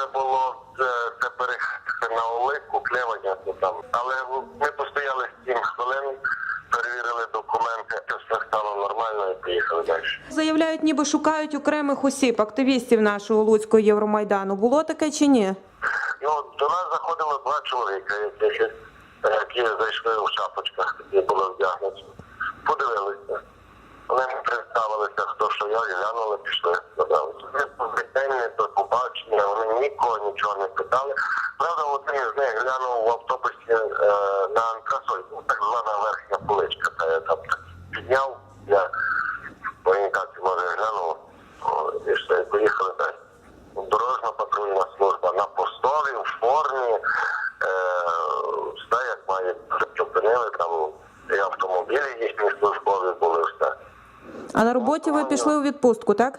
це було це, це перехід на Олику, клевання там. Але ми постояли 7 хвилин, перевірили документи, все стало нормально і поїхали далі. Заявляють, ніби шукають окремих осіб, активістів нашого Луцького Євромайдану. Було таке чи ні? Ну, до нас заходило два чоловіка, які, які зайшли в шапочках, які були вдягнуті. Подивилися. Вони представилися, хто що я, глянули, пішли, сказали. Звичайне до побачення, вони нікого нічого не питали. Правда, один із них глянув в автобусі е, на антрасоль, ну, так звана верхня поличка, та я там так підняв, я по орієнтації може глянув, о, і все, поїхали далі. Дорожна патрульна служба на постові, в формі, е, все як має зупинили, там і автомобілі їхні службові були все. А на роботі ви пішли у відпустку, так?